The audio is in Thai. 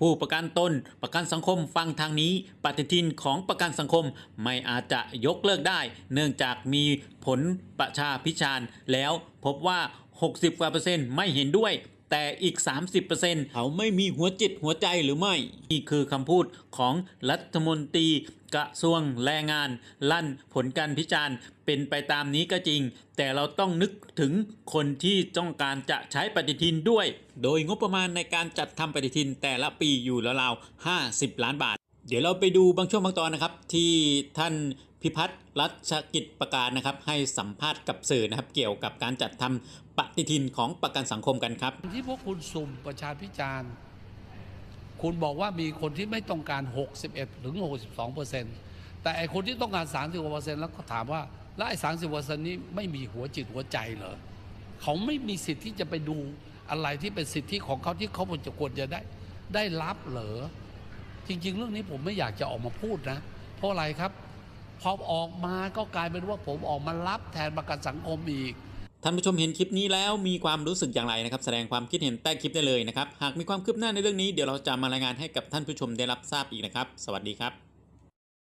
ผู้ประกันตนประกันสังคมฟังทางนี้ปฏิทินของประกันสังคมไม่อาจจะยกเลิกได้ เนื่องจากมีผลประชาพิจารณ์แล้วพบว่า 60กว่าเปอร์เซ็นต์ไม่เห็นด้วย แต่อีก 30%เขาไม่มีหัวจิตหัวใจหรือไม่นี่คือคำพูดของรัฐมนตรีกระทรวงแรงงาน ลั่นผลการพิจารณ์เป็นไปตามนี้ก็จริง แต่เราต้องนึกถึงคนที่ต้องการจะใช้ปฏิทินด้วย โดยงบประมาณในการจัดทำปฏิทินแต่ละปีอยู่ราวๆ50 ล้านบาท เดี๋ยวเราไปดูบางช่วงบางตอนนะครับ ที่ท่านพิพัฒน์รัชกิจประการนะครับ ให้สัมภาษณ์กับสื่อนะครับ เกี่ยวกับการจัดทำปฏิทินของประกันสังคมกันครับ ที่พวกคุณสุ่มประชาพิจารณ์ คุณบอกว่ามีคนที่ไม่ต้องการ 61 ถึง 62เปอร์เซ็นต์แต่ไอคนที่ต้องการ 30เปอร์เซ็นต์แล้วก็ถามว่า แล้วไอ้30เปอร์เซ็นต์นี้ไม่มีหัวจิตหัวใจเหรอเขาไม่มีสิทธิ์ที่จะไปดูอะไรที่เป็นสิทธิของเขาที่เขาจะควรจะได้ได้รับเหรอ จริง ๆ เรื่องนี้ผมไม่อยากจะออกมาพูดนะ เพราะอะไรครับ พอออกมาก็กลายเป็นว่าผมออกมารับแทนประกันสังคมอีกท่านผู้ชมเห็นคลิปนี้แล้วมีความรู้สึกอย่างไรนะครับ แสดงความคิดเห็นใต้คลิปได้เลยนะครับ หากมีความคืบหน้าในเรื่องนี้เดี๋ยวเราจะมารายงานให้กับท่านผู้ชมได้รับทราบอีกนะครับ สวัสดีครับ